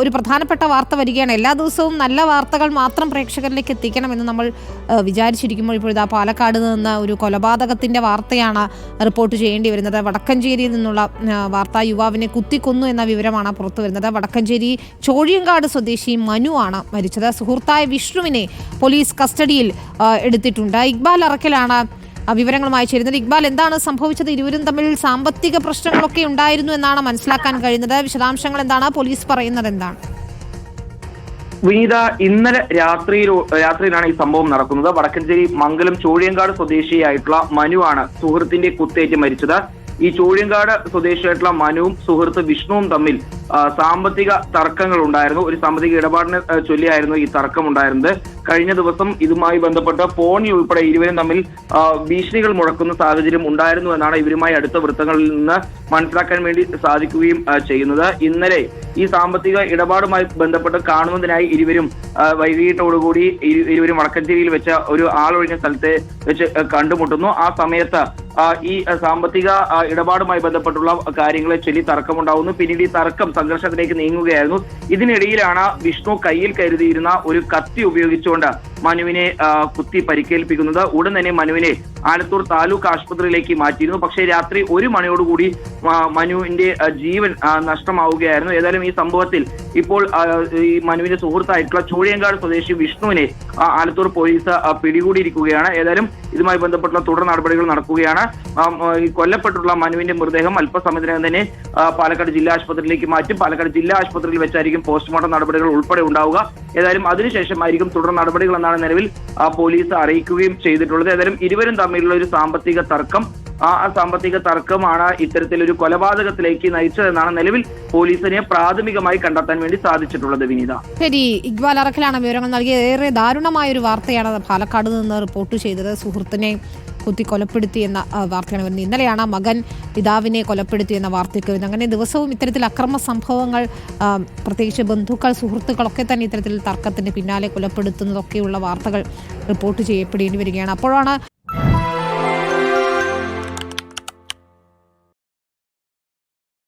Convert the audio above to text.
ഒരു പ്രധാനപ്പെട്ട വാർത്ത വരികയാണ്. എല്ലാ ദിവസവും നല്ല വാർത്തകൾ മാത്രം പ്രേക്ഷകരിലേക്ക് എത്തിക്കണമെന്ന് നമ്മൾ വിചാരിച്ചിരിക്കുമ്പോൾ ഇപ്പോഴിതാ പാലക്കാട് നിന്ന് ഒരു കൊലപാതകത്തിന്റെ വാർത്തയാണ് റിപ്പോർട്ട് ചെയ്യേണ്ടി വരുന്നത്. വടക്കഞ്ചേരിയിൽ നിന്നുള്ള വാർത്ത യുവാവിനെ കുത്തിക്കൊന്നു എന്ന വിവരമാണ് പുറത്തു വരുന്നത്. വടക്കഞ്ചേരി ചോഴിയങ്കാട് സ്വദേശി മനു ആണ് മരിച്ചത്. സുഹൃത്തായ വിഷ്ണുവിനെ പോലീസ് കസ്റ്റഡിയിൽ എടുത്തിട്ടുണ്ട്. ഇക്ബാൽ അറക്കലാണ് വിവരങ്ങളുമായി ചേരുന്നത് ഇക്ബാൽ എന്താണ് സംഭവിച്ചത്? ഇരുവരും തമ്മിൽ സാമ്പത്തിക പ്രശ്നങ്ങളൊക്കെ ഉണ്ടായിരുന്നു എന്നാണ് മനസ്സിലാക്കാൻ കഴിയുന്നത്. വിശദാംശങ്ങൾ എന്താണ്? പോലീസ് പറയുന്നത് എന്താണ്? വിനീത ഇന്നലെ രാത്രിയിൽ രാത്രിയിലാണ് ഈ സംഭവം നടക്കുന്നത്. വടക്കഞ്ചേരി മംഗലം ചോഴിയങ്കാട് സ്വദേശിയായിട്ടുള്ള മനുവാണ് സുഹൃത്തിന്റെ കുത്തേറ്റ് മരിച്ചത്. ഈ ചോഴിയങ്കാട് സ്വദേശിയായിട്ടുള്ള മനുവും സുഹൃത്ത് വിഷ്ണുവും തമ്മിൽ സാമ്പത്തിക തർക്കങ്ങൾ ഉണ്ടായിരുന്നു ഒരു സാമ്പത്തിക ഇടപാടിനെ ചൊല്ലിയായിരുന്നു ഈ തർക്കം ഉണ്ടായിരുന്നത് കഴിഞ്ഞ ദിവസം ഇതുമായി ബന്ധപ്പെട്ട് ഫോണി ഉൾപ്പെടെ ഇരുവരും തമ്മിൽ ഭീഷണികൾ മുഴക്കുന്ന സാഹചര്യം ഉണ്ടായിരുന്നു എന്നാണ് ഇവരുമായി അടുത്ത വൃത്തങ്ങളിൽ നിന്ന് മനസ്സിലാക്കാൻ വേണ്ടി സാധിക്കുകയും ചെയ്യുന്നത്. ഇന്നലെ ഈ സാമ്പത്തിക ഇടപാടുമായി ബന്ധപ്പെട്ട് കാണുന്നതിനായി ഇരുവരും വൈകിട്ടോടുകൂടി ഇരു- ഇരുവരും വടക്കഞ്ചേരിയിൽ വെച്ച ഒരു ആളൊഴിഞ്ഞ സ്ഥലത്തെ വെച്ച് കണ്ടുമുട്ടുന്നു. ആ സമയത്ത് ഈ സാമ്പത്തിക ഇടപാടുമായി ബന്ധപ്പെട്ടുള്ള കാര്യങ്ങളെ ചൊല്ലി തർക്കമുണ്ടാവുന്നു. പിന്നീട് ഈ തർക്കം സംഘർഷത്തിലേക്ക് നീങ്ങുകയായിരുന്നു. ഇതിനിടയിലാണ് വിഷ്ണു കയ്യിൽ കരുതിയിരുന്ന ഒരു കത്തി ഉപയോഗിച്ചുകൊണ്ട് മനുവിനെ കുത്തി പരിക്കേൽപ്പിക്കുന്നത് ഉടൻ തന്നെ മനുവിനെ ആലത്തൂർ താലൂക്ക് ആശുപത്രിയിലേക്ക് മാറ്റിയിരുന്നു. പക്ഷേ രാത്രി ഒരു മണിയോടുകൂടി മനുവിന്റെ ജീവൻ നഷ്ടമാവുകയായിരുന്നു. ഏതായാലും ഈ സംഭവത്തിൽ ഇപ്പോൾ ഈ മനുവിന്റെ സുഹൃത്തായിട്ടുള്ള ചോഴിയങ്കാട് സ്വദേശി വിഷ്ണുവിനെ ആലത്തൂർ പോലീസ് പിടികൂടിയിരിക്കുകയാണ്. ഏതായാലും ഇതുമായി ബന്ധപ്പെട്ട തുടർ നടപടികൾ നടക്കുകയാണ്. കൊല്ലപ്പെട്ടുള്ള മനുവിന്റെ മൃതദേഹം അല്പസമയത്തിനകം തന്നെ പാലക്കാട് ജില്ലാ ആശുപത്രിയിലേക്ക് മാറ്റും. പാലക്കാട് ജില്ലാ ആശുപത്രിയിൽ വെച്ചായിരിക്കും പോസ്റ്റ്മോർട്ടം നടപടികൾ ഉൾപ്പെടെ ഉണ്ടാവുക. ഏതായാലും അതിനുശേഷമായിരിക്കും തുടർ നടപടികൾ എന്നാണ് നിലവിൽ ആ, പോലീസ് അറിയിക്കുകയും ചെയ്തിട്ടുള്ളത്. ഏതായാലും ഇരുവരും തമ്മിലുള്ള ഒരു സാമ്പത്തിക തർക്കം ആ സാമ്പത്തിക തർക്കമാണ് ഇത്തരത്തിലൊരു കൊലപാതകത്തിലേക്ക് നയിച്ചതെന്നാണ് നിലവിൽ പോലീസിനെ പ്രാഥമികമായി കണ്ടെത്താൻ വേണ്ടി സാധിച്ചിട്ടുള്ളത് വിനീത. ശരി ഇക്ബാൽ അറക്കലാണ് വിവരങ്ങൾ നൽകിയത്. ഏറെ ദാരുണമായ ഒരു വാർത്തയാണ് പാലക്കാട് നിന്ന് റിപ്പോർട്ട് ചെയ്തത്. സുഹൃത്തിനെ കുത്തി കൊലപ്പെടുത്തി എന്ന വാർത്തയാണ് വരുന്നത്. ഇന്നലെയാണ് മകൻ പിതാവിനെ കൊലപ്പെടുത്തി എന്ന വാർത്തയ്ക്ക് വരുന്നത്. അങ്ങനെ ദിവസവും ഇത്തരത്തിൽ അക്രമ സംഭവങ്ങൾ പ്രത്യേകിച്ച് ബന്ധുക്കൾ സുഹൃത്തുക്കളൊക്കെ തന്നെ ഇത്തരത്തിൽ തർക്കത്തിന് പിന്നാലെ കൊലപ്പെടുത്തുന്നതൊക്കെയുള്ള വാർത്തകൾ റിപ്പോർട്ട് ചെയ്യപ്പെടേണ്ടി വരികയാണ്. അപ്പോഴാണ്